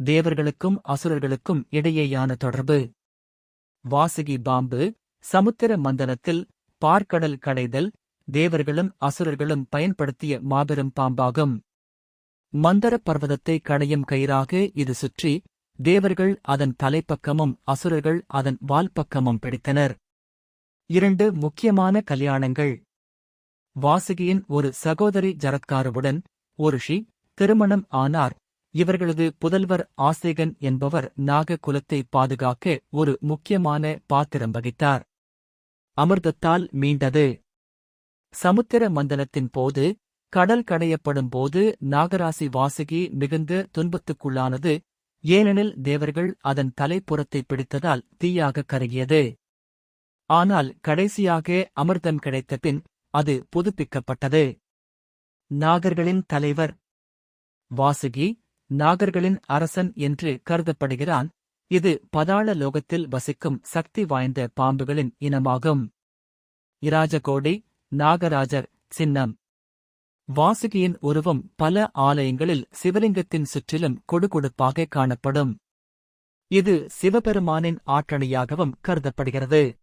தேவர்களுக்கும் அசுரர்களுக்கும் இடையேயான தொடர்பு. வாசுகி பாம்பு சமுத்திர மந்தனத்தில் பார்க்கடல் கடைதல் தேவர்களும் அசுரர்களும் பயன்படுத்திய மாபெரும் பாம்பாகும். மந்தர பர்வதத்தை கடையும் கயிறாக இது சுற்றி தேவர்கள் அதன் தலைப்பக்கமும் அசுரர்கள் அதன் வால்பக்கமும் பிடித்தனர். இரண்டு முக்கியமான கல்யாணங்கள். வாசுகியின் ஒரு சகோதரி ஜரத்காருவுடன் ஒரு ஷி திருமணம் ஆனார். இவர்களது புதல்வர் ஆசேகன் என்பவர் நாக குலத்தை பாதுகாக்க ஒரு முக்கியமான பாத்திரம் வகித்தார். அமிர்தத்தால் மீண்டது. சமுத்திர மண்டலத்தின் போது கடல் கடையப்படும் போது நாகராசி வாசுகி மிகுந்த துன்பத்துக்குள்ளானது. ஏனெனில் தேவர்கள் அதன் தலைப்புறத்தை பிடித்ததால் தீயாக கருகியது. ஆனால் கடைசியாக அமிர்தம் கிடைத்த பின் அது புதுப்பிக்கப்பட்டது. நாகர்களின் தலைவர். வாசுகி நாகர்களின் அரசன் என்று கருதப்படுகிறான். இது பதாள லோகத்தில் வசிக்கும் சக்தி வாய்ந்த பாம்புகளின் இனமாகும். இராஜகோடி நாகராஜர் சின்னம். வாசுகியின் உருவம் பல ஆலயங்களில் சிவலிங்கத்தின் சுற்றிலும் கொடுகொடுப்பாக காணப்படும். இது சிவபெருமானின் ஆற்றணியாகவும் கருதப்படுகிறது.